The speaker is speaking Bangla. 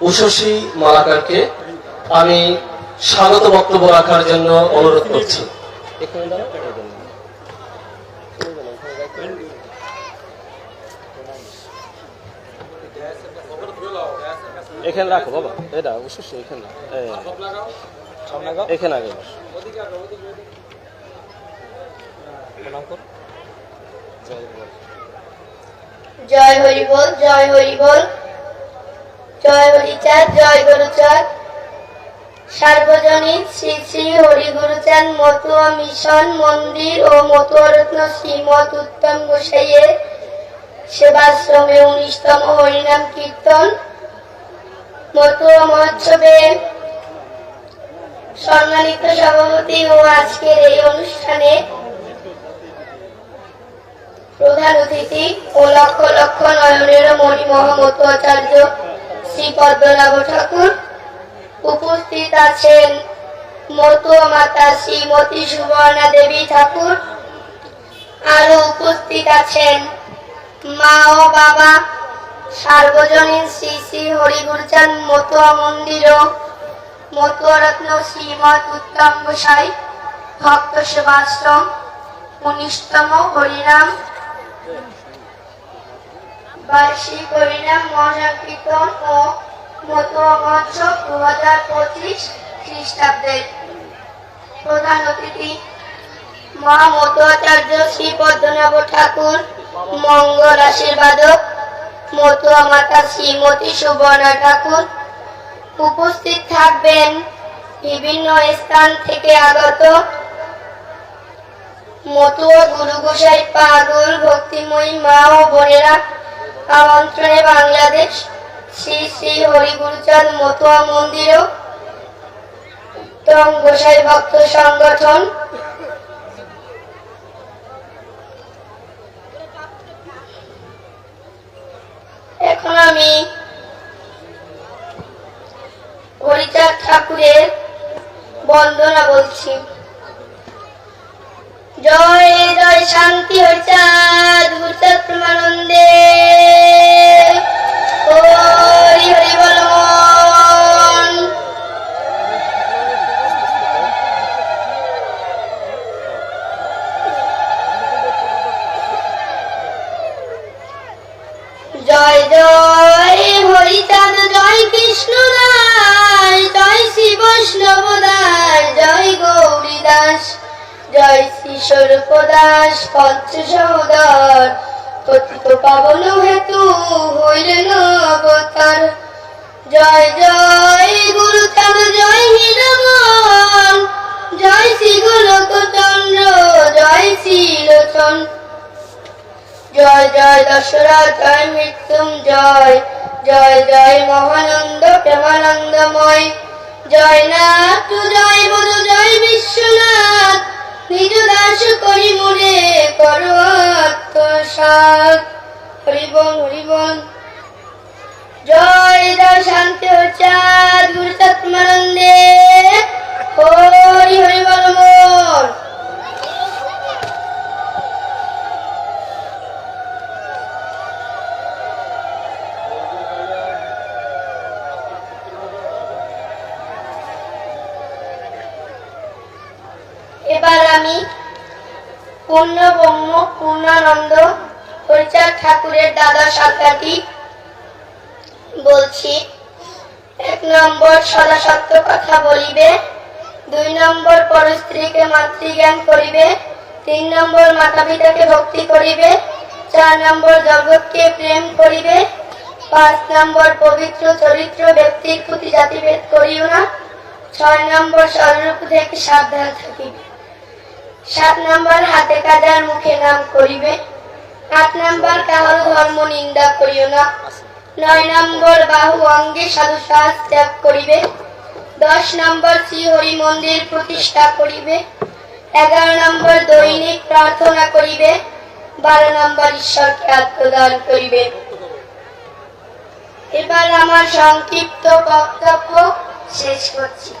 উষসী মালাকারকে আমি স্বাগত বক্তব্য রাখার জন্য অনুরোধ করছি এখানে রাখো বাবা এটা অবশ্যই এখানে রাখো। এখানে আগে জয় বল। জয় হরি বল জয় হরি বল সার্বজনীন শ্রী শ্রী মতুয়া মিশন, মন্দির ও মতুয়া রত্ন শ্রীমৎ উত্তম গোসাইয়ের সেবাশ্রমে উনিশতম হরিনাম কীর্তন। মতুয়া মহোৎসবে সম্মানিত সভাপতি ও আজকের এই অনুষ্ঠানে প্রধান অতিথি ও লক্ষ লক্ষ নয়নের মণি মহামত আচার্য শ্রী পদ্মনাভ ঠাকুর উপস্থিত আছেন মতুয়া মাতা শ্রীমতী সুবর্ণা দেবী ঠাকুর। আরও উপস্থিত আছেন মা ও বাবা, সার্বজনীন শ্রী শ্রী হরিগুরচাঁদ মতুয়া মন্দির ও মতুয়া রত্ন শ্রীমৎ উত্তম গোসাই ভক্ত সেবাশ্রম, উনিশতম হরিনাম বার্ষিক হরিনাম মহাসংকীর্তন ও মতুয়া মহোৎসব দু হাজার পঁচিশ খ্রিস্টাব্দের প্রধান অতিথি মহামতুয়াচার্য শ্রী পদ্মনাভ ঠাকুর, মঙ্গল আশীর্বাদক মতুয়া মাতা শ্রীমতী সুবর্ণা ঠাকুর উপস্থিত থাকবেন বিভিন্ন স্থান থেকে আগত মতুয়া গুরু গোসাই পাগল ভক্তিময়ী মা ও বোনেরা। আমন্ত্রণে বাংলাদেশ শ্রী শ্রী হরিগুরুচাঁদ মতুয়া মন্দির উত্তম গোসাই ভক্ত সংগঠন। এখন আমি হরিচাঁদ ঠাকুরের বন্দনা বলছি। জয় জয় শান্তি হরিচাঁদ। জয় জয়, হরিচাঁদ, জয় কৃষ্ণ দাস, জয় শ্রী বৈষ্ণব দাস, জয় গৌরী দাস, জয় শ্রী স্বরূপ দাস পঞ্চ সহোদর পতিত পাবন হেতু হইলেন অবতার জয় জয় গুরুচাঁদ জয় হীরমন, জয় শ্রী গোলক চন্দ্র জয় শ্রী লোচন। জয় জয় দশরা জয় মৃত্যুম জয় জয় মহানন্দ, প্রেমানন্দময়। জয় নাথ, জয় বল জয় বিশ্বনাথ। নিজ দাস করি মনে করো হরিবন হরিবন জয় জয় শান্তি চাঁদ। আমি পূর্ণব্রহ্ম পূর্ণানন্দ, হরিচাঁদ ঠাকুরের দাদা সাতটি বলছি, এক নম্বর সদা সত্য কথা বলিবে, দুই নম্বর পর স্ত্রীকে মাতৃজ্ঞান করিবে, তিন নম্বর মাতা পিতাকে ভক্তি করিবে, চার নম্বর জগৎকে প্রেম করিবে, পাঁচ নম্বর পবিত্র চরিত্র ব্যক্তির প্রতি জাতিভেদ করিও না, ছয় নম্বর স্বরূপ থেকে সাবধান থাকিবে। সাত নম্বর হাতে কাজার মুখে নাম করিবে। আট নম্বর কাহার ধর্ম নিন্দা করিও না। নয় নম্বর বাহু অঙ্গে সাধু সাহস ত্যাগ করিবে। দশ নম্বর শ্রী হরি মন্দির প্রতিষ্ঠা করিবে। এগারো নম্বর দৈনিক প্রার্থনা করিবে। বারো নম্বর ঈশ্বরকে আত্মদান করিবে। এবার আমার সংক্ষিপ্ত বক্তব্য শেষ করছি।